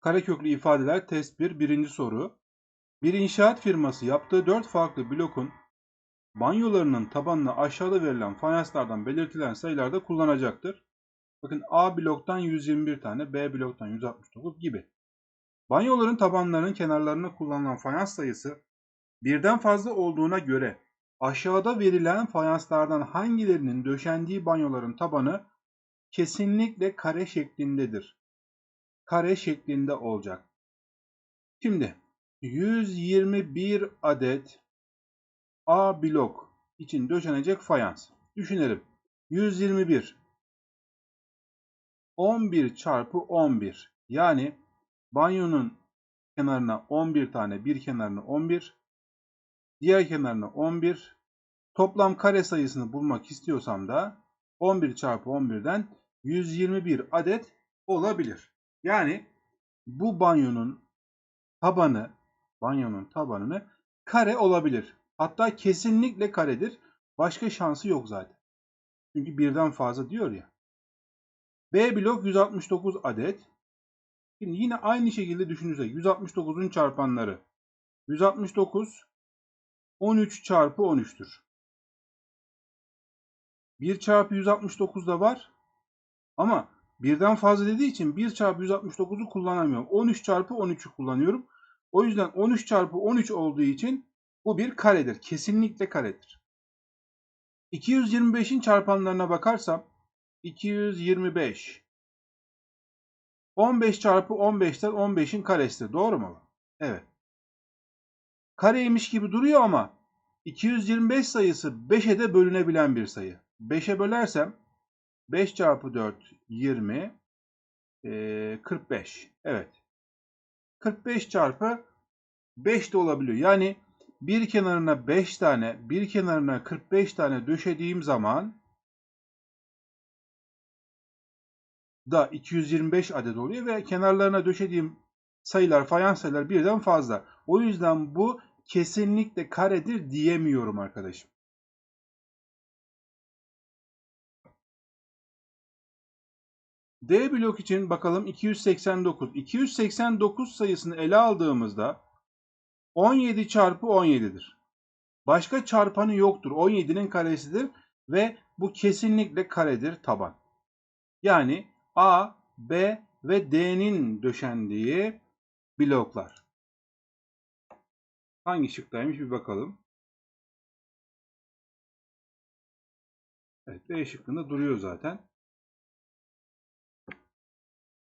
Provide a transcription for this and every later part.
Kareköklü ifadeler test 1 birinci soru. Bir inşaat firması yaptığı 4 farklı blokun banyolarının tabanına aşağıda verilen fayanslardan belirtilen sayılarda kullanacaktır. Bakın A bloktan 121 tane, B bloktan 169 gibi. Banyoların tabanlarının kenarlarına kullanılan fayans sayısı birden fazla olduğuna göre aşağıda verilen fayanslardan hangilerinin döşendiği banyoların tabanı kesinlikle kare şeklindedir. Kare şeklinde olacak. Şimdi 121 adet A blok için döşenecek fayans. Düşünelim. 121 11 çarpı 11 yani banyonun kenarına 11 tane bir kenarına 11 diğer kenarına 11 toplam kare sayısını bulmak istiyorsam da 11 çarpı 11'den 121 adet olabilir. Yani bu banyonun tabanı banyonun tabanını kare olabilir. Hatta kesinlikle karedir. Başka şansı yok zaten. Çünkü birden fazla diyor ya. B blok 169 adet. Şimdi yine aynı şekilde düşünürsek 169'un çarpanları 169 13 çarpı 13'tür. 1 çarpı 169 da var. Ama birden fazla dediği için 1 çarpı 169'u kullanamıyorum. 13 çarpı 13'ü kullanıyorum. O yüzden 13 çarpı 13 olduğu için bu bir karedir. Kesinlikle karedir. 225'in çarpanlarına bakarsam 225 15 çarpı 15'ten 15'in karesidir. Doğru mu? Evet. Kareymiş gibi duruyor ama 225 sayısı 5'e de bölünebilen bir sayı. 5'e bölersem 5 çarpı 4 20 e, 45. Evet. 45 çarpı 5 de olabiliyor. Yani bir kenarına 5 tane, bir kenarına 45 tane döşediğim zaman da 225 adet oluyor ve kenarlarına döşediğim sayılar, fayans sayılar birden fazla. O yüzden bu kesinlikle karedir diyemiyorum arkadaşım. D blok için bakalım 289. 289 sayısını ele aldığımızda 17 çarpı 17'dir. Başka çarpanı yoktur. 17'nin karesidir ve bu kesinlikle karedir taban. Yani A, B ve D'nin döşendiği bloklar. Hangi şıktaymış bir bakalım. Evet B şıkkında duruyor zaten.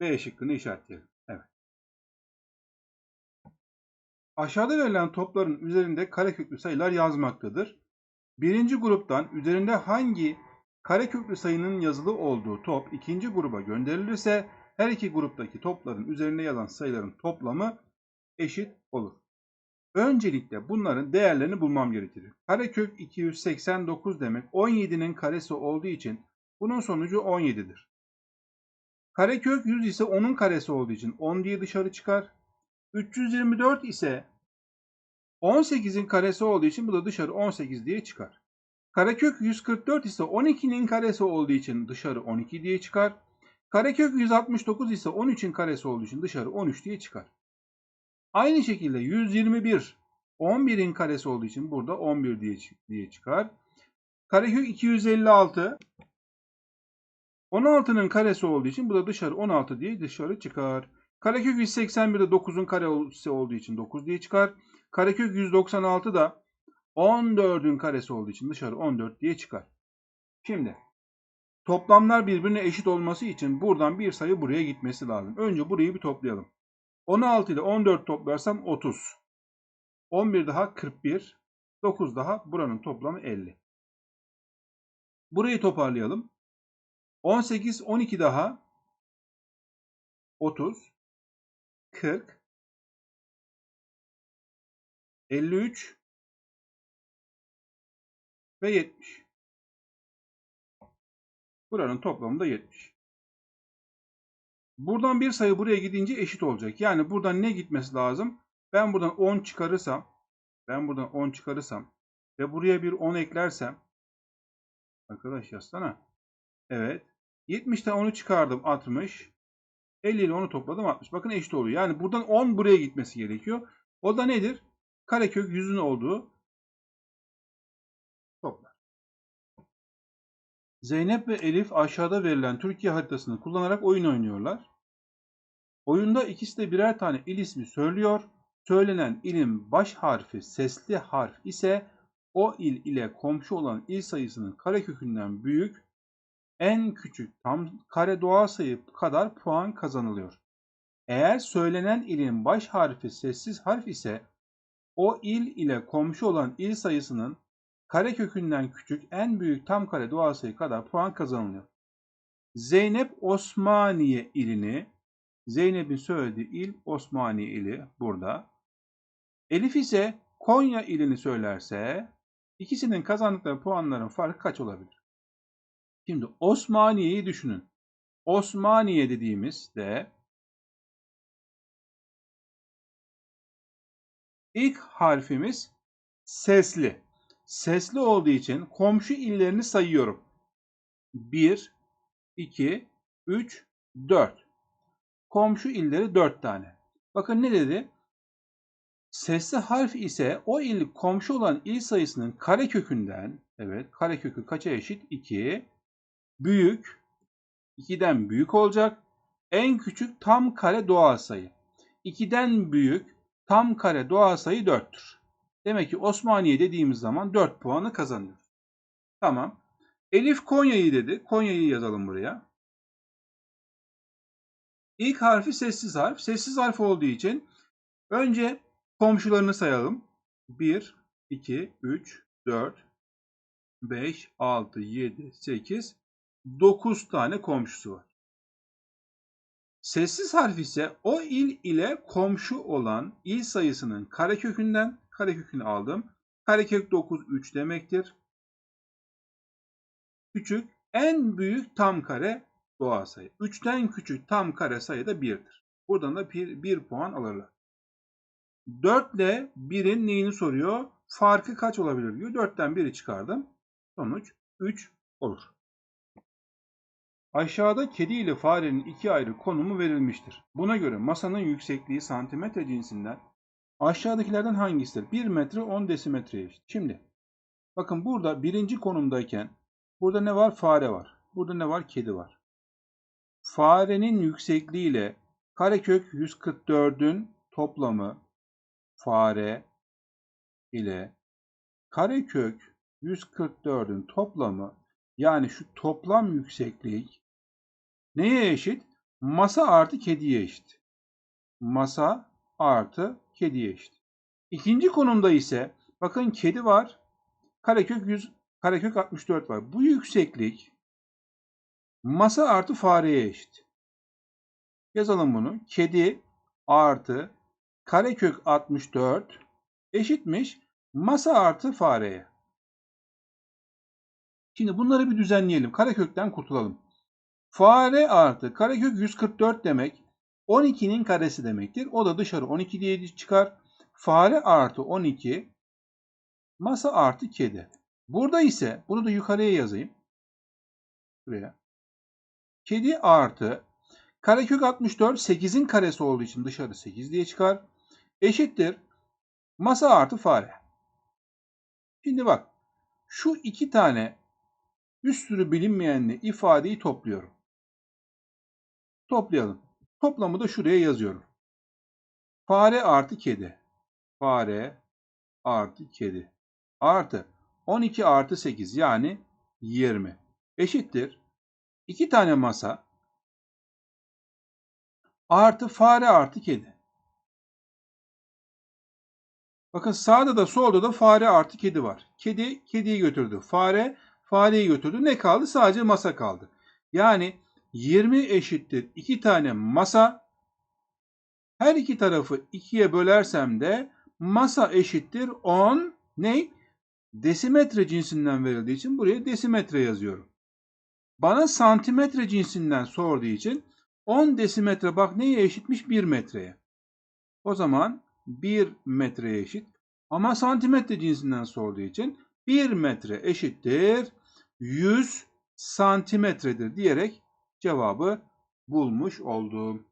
B şıkkını işaretleyelim. Evet. Aşağıda verilen topların üzerinde kareköklü sayılar yazmaktadır. Birinci gruptan üzerinde hangi kareköklü sayının yazılı olduğu top ikinci gruba gönderilirse her iki gruptaki topların üzerinde yazan sayıların toplamı eşit olur. Öncelikle bunların değerlerini bulmam gerekir. Karekök 289 demek 17'nin karesi olduğu için bunun sonucu 17'dir. Karekök 100 ise 10'un karesi olduğu için 10 diye dışarı çıkar. 324 ise 18'in karesi olduğu için bu da dışarı 18 diye çıkar. Karekök 144 ise 12'nin karesi olduğu için dışarı 12 diye çıkar. Karekök 169 ise 13'in karesi olduğu için dışarı 13 diye çıkar. Aynı şekilde 121 11'in karesi olduğu için burada 11 diye, diye çıkar. Karekök 256 16'nın karesi olduğu için bu da dışarı 16 diye dışarı çıkar. Karekök 181'de 9'un karesi olduğu için 9 diye çıkar. Karekök 196 da 14'ün karesi olduğu için dışarı 14 diye çıkar. Şimdi toplamlar birbirine eşit olması için buradan bir sayı buraya gitmesi lazım. Önce burayı bir toplayalım. 16 ile 14 toplarsam 30. 11 daha 41. 9 daha buranın toplamı 50. Burayı toparlayalım. 18, 12 daha 30, 40, 53 ve 70. Buranın toplamı da 70. Buradan bir sayı buraya gidince eşit olacak. Yani buradan ne gitmesi lazım? Ben buradan 10 çıkarırsam, ben buradan 10 çıkarırsam ve buraya bir 10 eklersem arkadaş yazsana. Evet. 70'ten 10'u çıkardım 60. 50 ile 10'u topladım 60. Bakın eşit oluyor. Yani buradan 10 buraya gitmesi gerekiyor. O da nedir? Karekök 100'ün olduğu toplar. Zeynep ve Elif aşağıda verilen Türkiye haritasını kullanarak oyun oynuyorlar. Oyunda ikisi de birer tane il ismi söylüyor. Söylenen ilin baş harfi sesli harf ise o il ile komşu olan il sayısının karekökünden büyük en küçük tam kare doğal sayı kadar puan kazanılıyor. Eğer söylenen ilin baş harfi sessiz harf ise o il ile komşu olan il sayısının karekökünden küçük en büyük tam kare doğal sayı kadar puan kazanılıyor. Zeynep Osmaniye ilini Zeynep'in söylediği il Osmaniye ili burada. Elif ise Konya ilini söylerse ikisinin kazandıkları puanların farkı kaç olabilir? Şimdi Osmaniye'yi düşünün. Osmaniye dediğimizde ilk harfimiz sesli. Sesli olduğu için komşu illerini sayıyorum. 1, 2, 3, 4. Komşu illeri 4 tane. Bakın ne dedi? Sesli harf ise o il komşu olan il sayısının karekökünden, evet karekökü kaça eşit? 2. Büyük, 2'den büyük olacak. En küçük tam kare doğal sayı. 2'den büyük tam kare doğal sayı 4'tür. Demek ki Osmaniye dediğimiz zaman 4 puanı kazanıyor. Tamam. Elif Konya'yı dedi. Konya'yı yazalım buraya. İlk harfi sessiz harf. Sessiz harf olduğu için önce komşularını sayalım. 1, 2, 3, 4, 5, 6, 7, 8, 9 tane komşusu var. Sessiz harf ise o il ile komşu olan il sayısının karekökünden karekökünü aldım. Karekök 9 3 demektir. Küçük en büyük tam kare doğal sayı. 3'ten küçük tam kare sayı da 1'dir. Buradan da 1, 1 puan alırlar. 4 ile 1'in neyini soruyor? Farkı kaç olabilir diyor. 4'ten 1'i çıkardım. Sonuç 3 olur. Aşağıda kedi ile farenin iki ayrı konumu verilmiştir. Buna göre masanın yüksekliği santimetre cinsinden aşağıdakilerden hangisidir? 1 metre 10 desimetreye eşit. Şimdi bakın burada birinci konumdayken burada ne var? Fare var. Burada ne var? Kedi var. Farenin yüksekliği ile karekök 144'ün toplamı fare ile karekök 144'ün toplamı yani şu toplam yükseklik neye eşit? Masa artı kediye eşit. Masa artı kediye eşit. İkinci konumda ise bakın kedi var. Karekök 100, karekök 64 var. Bu yükseklik masa artı fareye eşit. Yazalım bunu. Kedi artı karekök 64 eşitmiş masa artı fareye. Şimdi bunları bir düzenleyelim. Karekökten kurtulalım. Fare artı karekök 144 demek 12'nin karesi demektir. O da dışarı 12 diye çıkar. Fare artı 12 masa artı kedi. Burada ise bunu da yukarıya yazayım. Buraya. Kedi artı karekök 64 8'in karesi olduğu için dışarı 8 diye çıkar. Eşittir masa artı fare. Şimdi bak şu iki tane üst sürü bilinmeyenli ifadeyi topluyorum. Toplayalım. Toplamı da şuraya yazıyorum. Fare artı kedi. Fare artı kedi. Artı 12 artı 8 yani 20. Eşittir. 2 tane masa artı fare artı kedi. Bakın sağda da solda da fare artı kedi var. Kedi kediyi götürdü. Fare fareyi götürdü. Ne kaldı? Sadece masa kaldı. Yani 20 eşittir 2 tane masa. Her iki tarafı 2'ye bölersem de masa eşittir 10 ne? Desimetre cinsinden verildiği için buraya desimetre yazıyorum. Bana santimetre cinsinden sorduğu için 10 desimetre bak neye eşitmiş? 1 metreye. O zaman 1 metreye eşit. Ama santimetre cinsinden sorduğu için 1 metre eşittir 100 santimetredir diyerek cevabı bulmuş oldum.